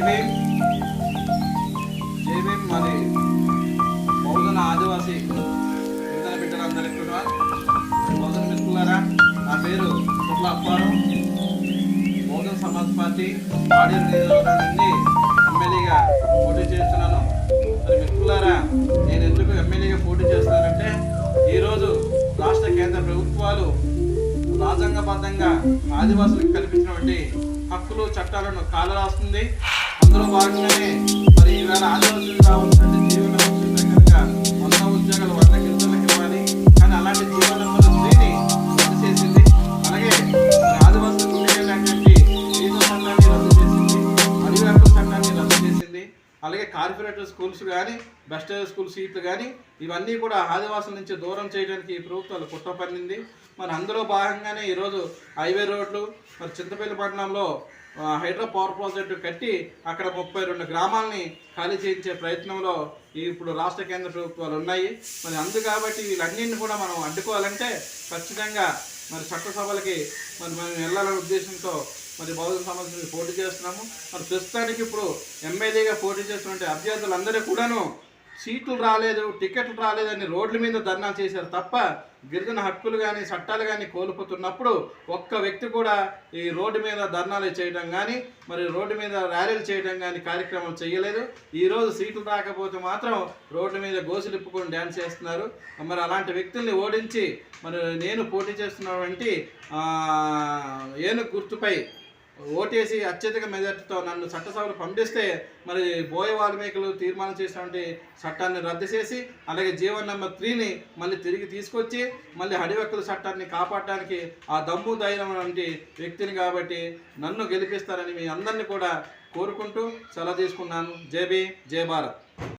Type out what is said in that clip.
జైభీం జైభీం మరి? బహుజన ఆదివాసీ విడుదల బిడ్డలందరికీ కూడా. బహుజన మిత్రులారా నా పేరు పుట్ల అప్పారం బహుజన సమాజ్ పార్టీ ఆడియో నియోజకవర్గాన్ని ఎమ్మెల్యేగా పోటీ చేస్తున్నాను. మరి మిత్రులారా నేను ఎందుకు ఎమ్మెల్యేగా పోటీ చేస్తున్నానంటే ఈరోజు రాష్ట్ర కేంద్ర ప్రభుత్వాలు రాజ్యాంగబద్ధంగా ఆదివాసులకు కల్పించినటువంటి హక్కులు చట్టాలను కాలరాస్తుంది. అందులో భాగంగానే మరి ఈవేళ ఆదివాసులకు రావాల్సిన జీవన ప్రకారంగా వంద ఉద్యోగాలు వంద గిరిజనులకు ఇవ్వాలి. కానీ అలాంటి జీవన స్త్రీని రద్దు చేసింది. అలాగే మరి ఆదివాసులకు ఉండేటటువంటి జీవిత చట్టాన్ని రద్దు చేసింది. అడవి హక్కుల రద్దు చేసింది. అలాగే కార్పొరేటర్ స్కూల్స్ కానీ బెస్ట్ స్కూల్ సీట్లు కానీ ఇవన్నీ కూడా ఆదివాసుల నుంచి దూరం చేయడానికి ఈ ప్రభుత్వాలు కుట్ర పన్నింది. మరి అందులో భాగంగానే ఈరోజు హైవే రోడ్లు మరి చింతపల్లి పట్టణంలో హైడ్రో పవర్ ప్రాజెక్టు కట్టి అక్కడ ముప్పై రెండు గ్రామాలని ఖాళీ చేయించే ప్రయత్నంలో ఇప్పుడు రాష్ట్ర కేంద్ర ప్రభుత్వాలు ఉన్నాయి. మరి అందు కాబట్టి వీళ్ళన్నింటిని కూడా మనం అడ్డుకోవాలంటే ఖచ్చితంగా మరి చట్టసభలకి మరి మనం వెళ్ళాలనే ఉద్దేశంతో మరి బహుజన సమాజ్ నుంచి పోటీ చేస్తున్నాము. మరి ప్రస్తుతానికి ఇప్పుడు ఎమ్మెల్యేగా పోటీ చేస్తున్నటువంటి అభ్యర్థులందరూ కూడాను సీట్లు రాలేదు టికెట్లు రాలేదని రోడ్ల మీద ధర్నా చేశారు తప్ప గిరిజన హక్కులు కానీ చట్టాలు కానీ కోల్పోతున్నప్పుడు ఒక్క వ్యక్తి కూడా ఈ రోడ్డు మీద ధర్నాలు చేయడం కానీ మరి రోడ్డు మీద ర్యాలీలు చేయడం కానీ కార్యక్రమం చేయలేదు. ఈరోజు సీట్లు రాకపోతే మాత్రం రోడ్ల మీద గోసులిప్పుకొని డ్యాన్స్ చేస్తున్నారు. మరి అలాంటి వ్యక్తుల్ని ఓడించి మరి నేను పోటీ చేస్తున్నటువంటి ఏనుగు గుర్తుపై ఓటేసి అత్యధిక మెజార్టీతో నన్ను చట్టసభలు పంపిస్తే మరి బోయ వాల్మీకులు తీర్మానం చేసినటువంటి చట్టాన్ని రద్దు చేసి అలాగే జీవన్ నెంబర్ త్రీని మళ్ళీ తిరిగి తీసుకొచ్చి మళ్ళీ హడివక్కుల చట్టాన్ని కాపాడడానికి ఆ దమ్ము ధైర్యం వంటి వ్యక్తిని కాబట్టి నన్ను గెలిపిస్తారని మీ అందరినీ కూడా కోరుకుంటూ సెలవు తీసుకున్నాను. జేబీ జయ భారత్.